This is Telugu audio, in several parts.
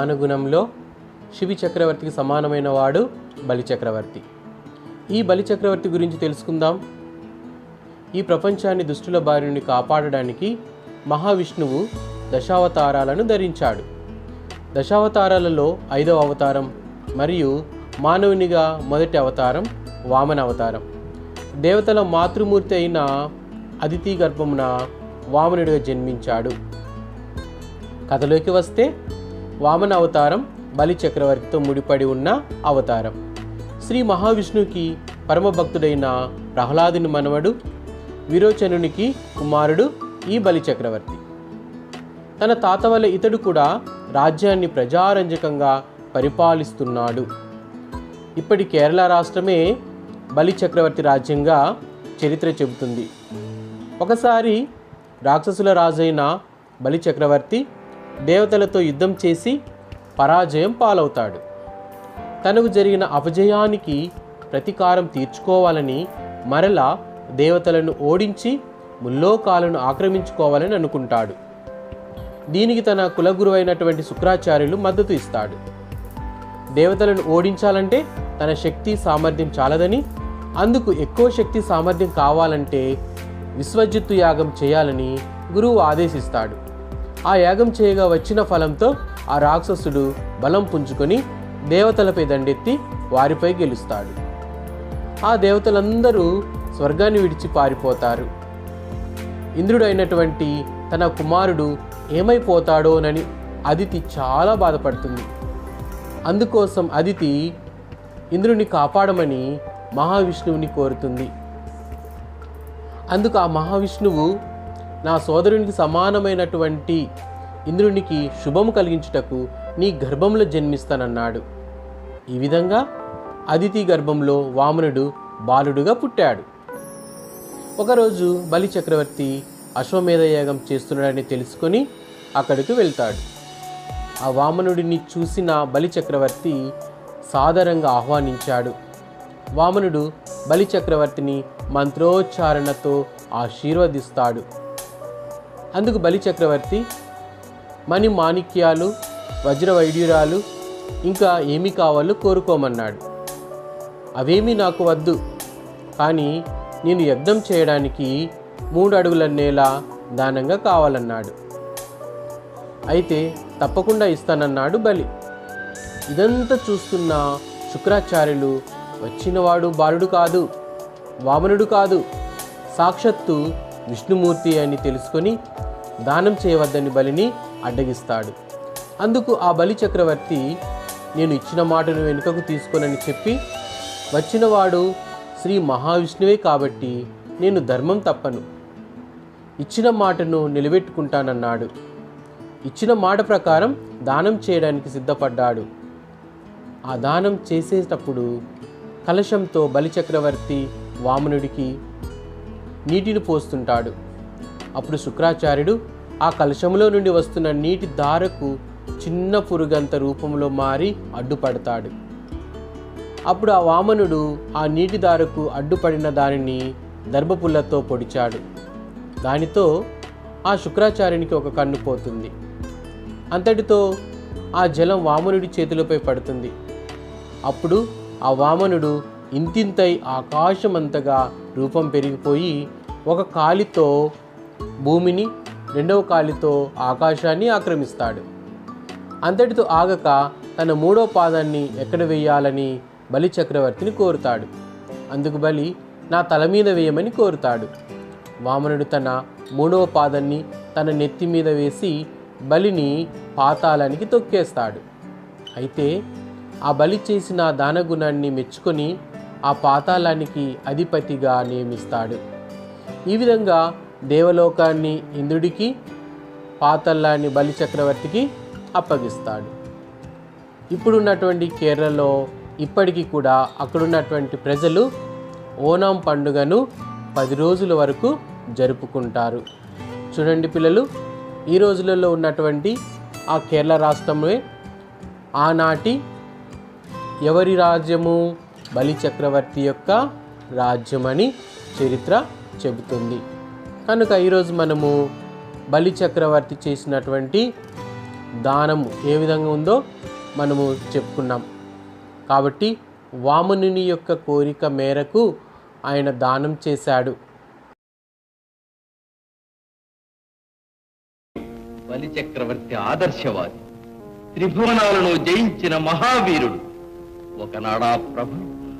దానగుణంలో శివి చక్రవర్తికి సమానమైన వాడు బలిచక్రవర్తి. ఈ బలి చక్రవర్తి గురించి తెలుసుకుందాం. ఈ ప్రపంచాన్ని దుష్టుల బారి నుండి కాపాడడానికి మహావిష్ణువు దశావతారాలను ధరించాడు. దశావతారాలలో ఐదవ అవతారం మరియు మానవునిగా మొదటి అవతారం వామన అవతారం. దేవతల మాతృమూర్తి అయిన అదితి గర్భమున వామనుడిగా జన్మించాడు. కథలోకి వస్తే వామన అవతారం బలి చక్రవర్తితో ముడిపడి ఉన్న అవతారం. శ్రీ మహావిష్ణువుకి పరమభక్తుడైన ప్రహ్లాదుని మనవడు విరోచనునికి కుమారుడు ఈ బలి చక్రవర్తి. తన తాత వల్ల ఇతడు కూడా రాజ్యాన్ని ప్రజారంజకంగా పరిపాలిస్తున్నాడు. ఇప్పటి కేరళ రాష్ట్రమే బలి చక్రవర్తి రాజ్యంగా చరిత్ర చెబుతుంది. ఒకసారి రాక్షసుల రాజైన బలి చక్రవర్తి దేవతలతో యుద్ధం చేసి పరాజయం పాలవుతాడు. తనకు జరిగిన అపజయానికి ప్రతీకారం తీర్చుకోవాలని మరలా దేవతలను ఓడించి ముల్లోకాలను ఆక్రమించుకోవాలని అనుకుంటాడు. దీనికి తన కులగురు అయినటువంటి శుక్రాచార్యులు మద్దతు ఇస్తాడు. దేవతలను ఓడించాలంటే తన శక్తి సామర్థ్యం చాలదని అందుకు ఎక్కువ శక్తి సామర్థ్యం కావాలంటే విశ్వజిత్తు యాగం చేయాలని గురువు ఆదేశిస్తాడు. ఆ యాగం చేయగా వచ్చిన ఫలంతో ఆ రాక్షసుడు బలం పుంజుకొని దేవతలపై దండెత్తి వారిపై గెలుస్తాడు. ఆ దేవతలందరూ స్వర్గాన్ని విడిచి పారిపోతారు. ఇంద్రుడైనటువంటి తన కుమారుడు ఏమైపోతాడోనని అదితి చాలా బాధపడుతుంది. అందుకోసం అదితి ఇంద్రుని కాపాడమని మహావిష్ణువుని కోరుతుంది. అందుకు ఆ మహావిష్ణువు నా సోదరునికి సమానమైనటువంటి ఇంద్రునికి శుభము కలిగించుటకు నీ గర్భంలో జన్మిస్తానన్నాడు. ఈ విధంగా అదితి గర్భంలో వామనుడు బాలుడుగా పుట్టాడు. ఒకరోజు బలి చక్రవర్తి అశ్వమేధ యాగం చేస్తున్నాడని తెలుసుకొని అక్కడికి వెళ్తాడు. ఆ వామనుడిని చూసిన బలి చక్రవర్తి సాదరంగా ఆహ్వానించాడు. వామనుడు బలి చక్రవర్తిని మంత్రోచ్చారణతో ఆశీర్వదిస్తాడు. అందుకు బలి చక్రవర్తి మణి మాణిక్యాలు వజ్ర వైడ్యురాలు ఇంకా ఏమి కావాలో కోరుకోమన్నాడు. అవేమీ నాకు వద్దు కానీ నేను యజ్ఞం చేయడానికి మూడు అడుగులన్నేలా దానంగా కావాలన్నాడు. అయితే తప్పకుండా ఇస్తానన్నాడు బలి. ఇదంతా చూస్తున్న శుక్రాచార్యులు వచ్చినవాడు బాలుడు కాదు వామనుడు కాదు సాక్షాత్తు విష్ణుమూర్తి అని తెలుసుకొని దానం చేయవద్దని బలిని అడ్డగిస్తాడు. అందుకు ఆ బలి చక్రవర్తి నేను ఇచ్చిన మాటను వెనుకకు తీసుకోనని చెప్పి వచ్చినవాడు శ్రీ మహావిష్ణువే కాబట్టి నేను ధర్మం తప్పను. ఇచ్చిన మాటను నిలబెట్టుకుంటానన్నాడు. ఇచ్చిన మాట ప్రకారం దానం చేయడానికి సిద్ధపడ్డాడు. ఆ దానం చేసేటప్పుడు కలశంతో బలిచక్రవర్తి వామనుడికి నీటిని పోస్తుంటాడు. అప్పుడు శుక్రాచార్యుడు ఆ కలశంలో నుండి వస్తున్న నీటి దారకు చిన్న పురుగంత రూపంలో మారి అడ్డుపడతాడు. అప్పుడు ఆ వామనుడు ఆ నీటి దారకు అడ్డుపడిన దానిని దర్భపుల్లతో పొడిచాడు. దానితో ఆ శుక్రాచార్యునికి ఒక కన్ను పోతుంది. అంతటితో ఆ జలం వామనుడి చేతిలోపై పడుతుంది. అప్పుడు ఆ వామనుడు ఇంతింతై ఆకాశమంతగా రూపం పెరిగిపోయి ఒక కాలితో భూమిని రెండవ కాలితో ఆకాశాన్ని ఆక్రమిస్తాడు. అంతటితో ఆగక తన మూడో పాదాన్ని ఎక్కడ వేయాలని బలి చక్రవర్తిని కోరుతాడు. అందుకు బలి నా తల మీద వేయమని కోరుతాడు. వామనుడు తన మూడవ పాదాన్ని తన నెత్తి మీద వేసి బలిని పాతాళానికి తొక్కేస్తాడు. అయితే ఆ బలి చేసిన దానగుణాన్ని మెచ్చుకొని ఆ పాతాళానికి అధిపతిగా నియమిస్తాడు. ఈ విధంగా దేవలోకాన్ని ఇంద్రుడికి పాతల్లాన్ని బలి చక్రవర్తికి అప్పగిస్తాడు. ఇప్పుడున్నటువంటి కేరళలో ఇప్పటికీ కూడా అక్కడున్నటువంటి ప్రజలు ఓనాం పండుగను పది రోజుల వరకు జరుపుకుంటారు. చూడండి పిల్లలు ఈ రోజులలో ఉన్నటువంటి ఆ కేరళ రాష్ట్రమే ఆనాటి ఎవరి రాజ్యము? బలి చక్రవర్తి యొక్క రాజ్యమని చరిత్ర చెబుతుంది. కనుక ఈరోజు మనము బలి చక్రవర్తి చేసినటువంటి దానము ఏ విధంగా ఉందో మనము చెప్పుకున్నాం. కాబట్టి వామనుని యొక్క కోరిక మేరకు ఆయన దానం చేశాడు. బలి చక్రవర్తి ఆదర్శవాది. త్రిభువనాలను జయించిన మహావీరుడు. ఒకనాడా ప్రభు?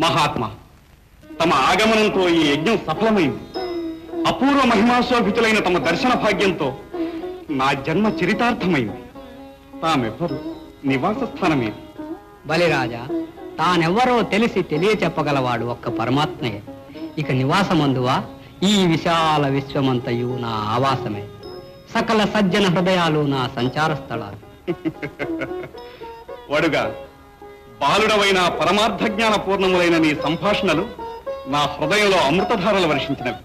మహాత్మా తమ ఆగమనంతో ఈ యజ్ఞం సఫలమైంది. అపూర్వ మహిమాశోభితులైన తమ దర్శన భాగ్యంతో నా జన్మ చరితార్థమైంది. తామెవ్వరు? నివాస స్థానమేది బలిరాజా తానెవ్వరో తెలిసి తెలియ చెప్పగలవాడు ఒక్క పరమాత్మయే. ఇక నివాసమందువా? ఈ విశాల విశ్వమంతయు నా ఆవాసమే. సకల సజ్జన హృదయాలు నా సంచార స్థలాలు వడుగా బాలుడవైన పరమార్థ జ్ఞాన పూర్ణములైన నీ సంభాషణలు నా హృదయంలో అమృతధారలు వర్షించినవి.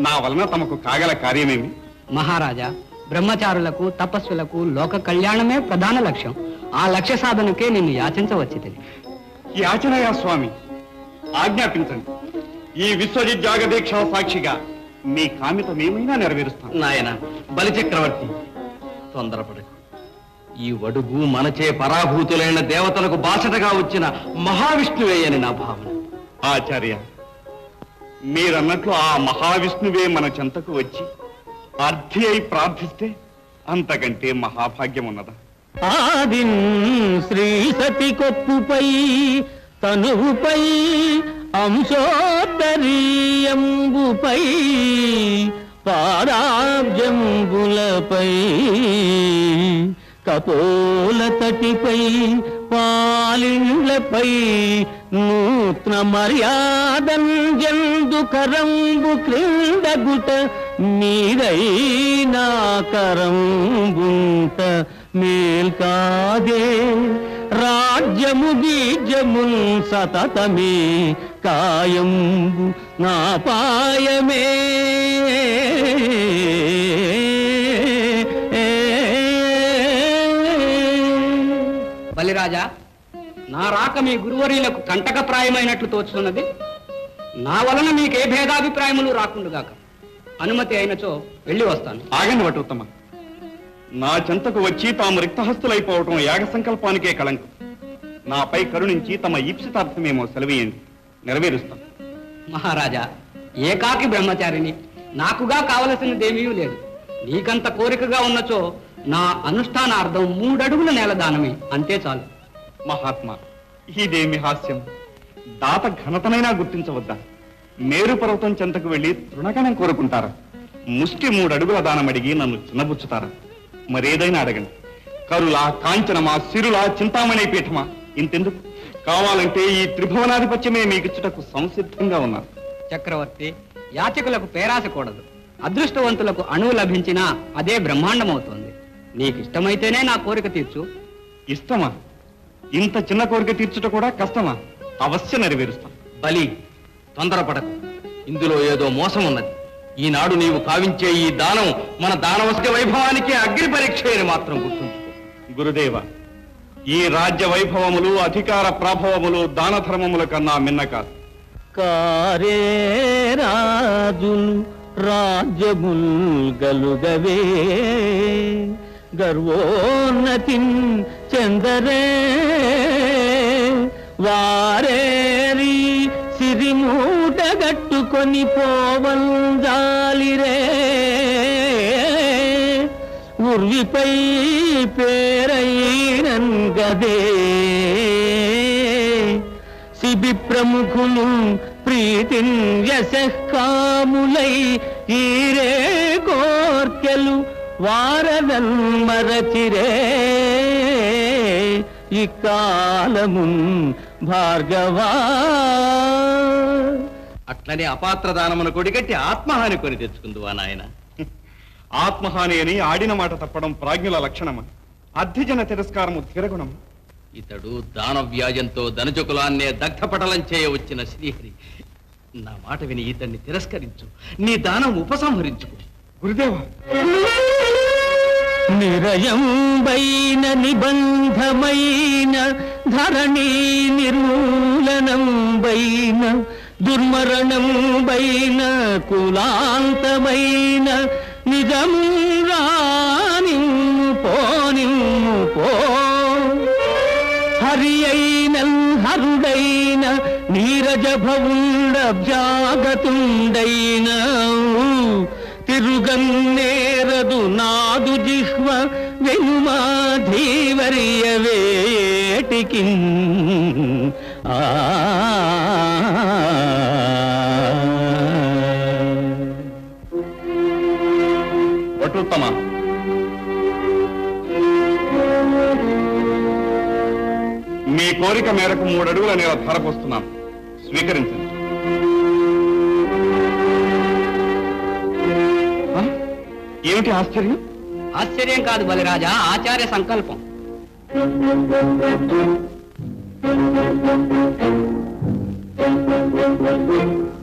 నా వలన తమకు కాగల కార్యమేమి? మహారాజా బ్రహ్మచారులకు తపస్సులకు లోక కళ్యాణమే ప్రధాన లక్ష్యం. ఆ లక్ష్య సాధనకే నిన్ను యాచించవచ్చి యాచనయా స్వామి ఆజ్ఞాపించండి. ఈ విశ్వజిత్ జాగదీక్ష సాక్షిగా మీ కామితమేమైనా నెరవేరుస్తాను నాయన బలి చక్రవర్తి తొందరపడకు. ఈ వడుగు మనచే పరాభూతులైన దేవతలకు బాసటగా వచ్చిన మహావిష్ణువే అని నా భావన. ఆచార్య మీరన్నట్లు ఆ మహావిష్ణువే మన చెంతకు వచ్చి అర్థి అయి ప్రార్థిస్తే అంతకంటే మహాభాగ్యం ఉన్నదా? ఆదిన్ శ్రీ సతి కొప్పుపై తనువుపై అంశోత్తరీయంబుపై పాదాబ్జంబులపై కపోల తటిపై పాలిండ్లపై నూత్న మర్యాదం జందు కరంబు క్రిందగుట మీరైనా కరంబుంట మేల్కాదే రాజ్యము బీజమున్ సతతమే కాయంబు నా పాయమే. బలిరాజా నా రాక మీ గురువర్యులకు కంటకప్రాయమైనట్లు తోచుతున్నది. నా వలన మీకే భేదాభిప్రాయములు రాకుండుగాక. అనుమతి అయినచో వెళ్ళి వస్తాను. ఆగండి వటుత్తమ నా చెంతకు వచ్చి తాము రిక్తహస్తులైపోవటం యాగ సంకల్పానికే కళంకం. నాపై కరుణించి తమ ఈప్సితార్థమేమో సెలవేయండి. నెరవేరుస్తాం. మహారాజా ఏకాకి బ్రహ్మచారిని నాకుగా కావలసినదేమీ లేదు. నీకంత కోరికగా ఉన్నచో నా అనుష్ఠానార్థం మూడడుగుల నేల దానమే అంతే చాలు. మహాత్మా ఇదేమి హాస్యం? దాత ఘనతనైనా గుర్తించవద్దా? మేరు పర్వతం చెంతకు వెళ్ళి తృణగణం కోరుకుంటారా? ముష్టి మూడు అడుగుల దానం అడిగి నన్ను చిన్నబుచ్చుతారా? మరేదైనా అడగండి. కరులా కాంచనమా సిరులా చింతామణి పీఠమా? ఇంతెందుకు? కావాలంటే ఈ త్రిభువనాధిపత్యమే మీకిచ్చుటకు సంసిద్ధంగా ఉన్నారు చక్రవర్తి యాచకులకు పేరాసకూడదు అదృష్టవంతులకు అణువు లభించినా అదే బ్రహ్మాండమవుతుంది. నీకు ఇష్టమైతేనే నా కోరిక తీర్చు. ఇష్టమా? ఇంత చిన్న కోరిక తీర్చుట కూడా కష్టమా? అవశ్య నెరవేరుస్తాం బలి తొందరపడకు. ఇందులో ఏదో మోసం ఉన్నది ఈనాడు నీవు కావించే ఈ దానం మన దానవస్య వైభవానికి అగ్ని పరీక్ష అని మాత్రం గుర్తుంచుకో. గురుదేవ ఈ రాజ్య వైభవములు అధికార ప్రాభవములు దాన ధర్మముల కన్నా మిన్న కాదు. కారే రాజులు రాజ్యముల్ గలుగవే. గర్వోన్నతిన్ చెందరే. వారేరి సిరిమూట గట్టుకొని పోవంజాలిరే ఉర్విపై పేరైనన్ గదే శిబి ప్రముఖులు ప్రీతిన్ యశకాములై ఈరే కోర్కెలు వారదన్ మరచిరే ఇకాలమున్ భార్గవా. అట్లనే అపాత్ర దానమును కొడిగట్టి ఆత్మహాని కొని తెచ్చుకుందువా నాయన? ఆత్మహాని అని ఆడిన మాట తప్పడం ప్రాజ్ఞుల లక్షణమా? అధ్యజన తిరస్కారము తిరగుణం ఇతడు దాన వ్యాజంతో ధనుజకులాన్నే దగ్ధపటలం చేయవచ్చిన శ్రీహరి. నా మాట విని ఇతన్ని తిరస్కరించు. నీ దానం ఉపసంహరించుకో. గురుదేవా నిరయంబైన నిబంధమైన ధరణి నిర్మూలనంబైన దుర్మరణంబైన కులాంతమైన నిజము రానిమ్ము పోనిమ్ము పో. హరి అయిన హరుడైన నీరజ భవుండభ్యాగతుండైన తిరుగన్నేరదు నాదు జిహ్వ వెనుమా ధీవరియ వేటికి ఆ వటుత్తమ మీ కోరిక మేరకు మూడు అడుగుల నేల ధారపోస్తున్నాను స్వీకరించండి. ఏమిటి ఆశ్చర్యం? ఆశ్చర్యం కాదు బలిరాజా ఆచార్య సంకల్పం. బ్రహ్మార్పణమస్తు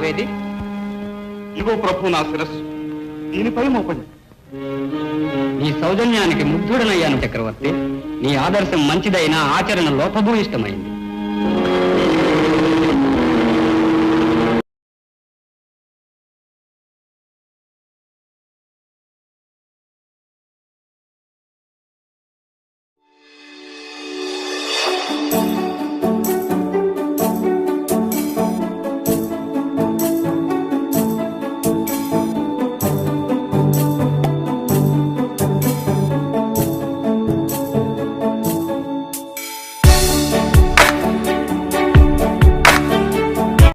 నాకు ఇగో ప్రభు నా శిరస్సు. దీనిపై మోపండి. నీ సౌజన్యానికి ముగ్ధుడనయ్యాను చక్రవర్తి. నీ ఆదర్శం మంచిదైన ఆచరణ లోపభూయిష్టమైంది.